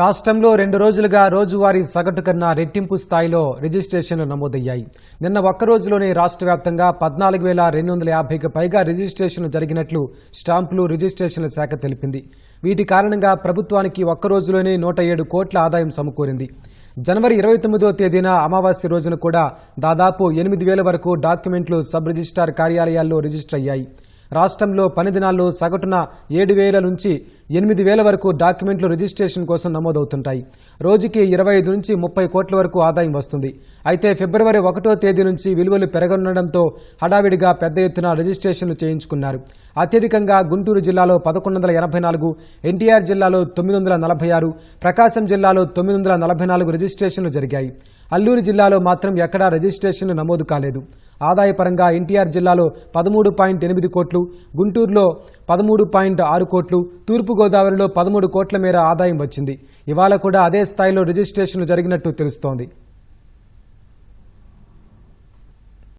రాష్ట్రంలో రెండు రోజులుగా రోజువారీ సగటు కన్నా రెట్టింపు స్థాయిలో రిజిస్ట్రేషన్లు నమోదయ్యాయి. నిన్న ఒక్క రోజులోనే రాష్ట్ర వ్యాప్తంగా పద్నాలుగు వేల రెండు వందల యాభైకి పైగా రిజిస్ట్రేషన్లు జరిగినట్లు స్టాంపులు రిజిస్ట్రేషన్ల శాఖ తెలిపింది. వీటి కారణంగా ప్రభుత్వానికి ఒక్క రోజులోనే నూట ఏడు కోట్ల ఆదాయం సమకూరింది. జనవరి ఇరవై తొమ్మిదో తేదీన అమావాస్య రోజున కూడా దాదాపు ఎనిమిది వేల వరకు డాక్యుమెంట్లు సబ్ రిజిస్టార్ కార్యాలయాల్లో రిజిస్టర్ అయ్యాయి. రాష్ట్రంలో పని దినాల్లో సగటున ఏడు వేల నుంచి ఎనిమిది వేల వరకు డాక్యుమెంట్లు రిజిస్ట్రేషన్ కోసం నమోదవుతుంటాయి. రోజుకి ఇరవై ఐదు నుంచి ముప్పై కోట్ల వరకు ఆదాయం వస్తుంది. అయితే ఫిబ్రవరి ఒకటో తేదీ నుంచి విలువలు పెరగనుండడంతో హడావిడిగా పెద్ద ఎత్తున రిజిస్ట్రేషన్లు చేయించుకున్నారు. అత్యధికంగా గుంటూరు జిల్లాలో పదకొండు వందల ఎనభై నాలుగు ఎన్టీఆర్ జిల్లాలో తొమ్మిది వందల నలభై ఆరు ప్రకాశం జిల్లాలో తొమ్మిది వందల నలభై నాలుగు రిజిస్ట్రేషన్లు జరిగాయి. అల్లూరు జిల్లాలో మాత్రం ఎక్కడా రిజిస్ట్రేషన్లు నమోదు కాలేదు. ఆదాయపరంగా ఎన్టీఆర్ జిల్లాలో పదమూడు పాయింట్ ఎనిమిది కోట్లు గుంటూరులో పదమూడు పాయింట్ ఆరు కోట్లు తూర్పుగోదావరిలో పదమూడు కోట్ల మేర ఆదాయం వచ్చింది. ఇవాళ కూడా అదే స్థాయిలో రిజిస్ట్రేషన్లు జరిగినట్టు తెలుస్తోంది.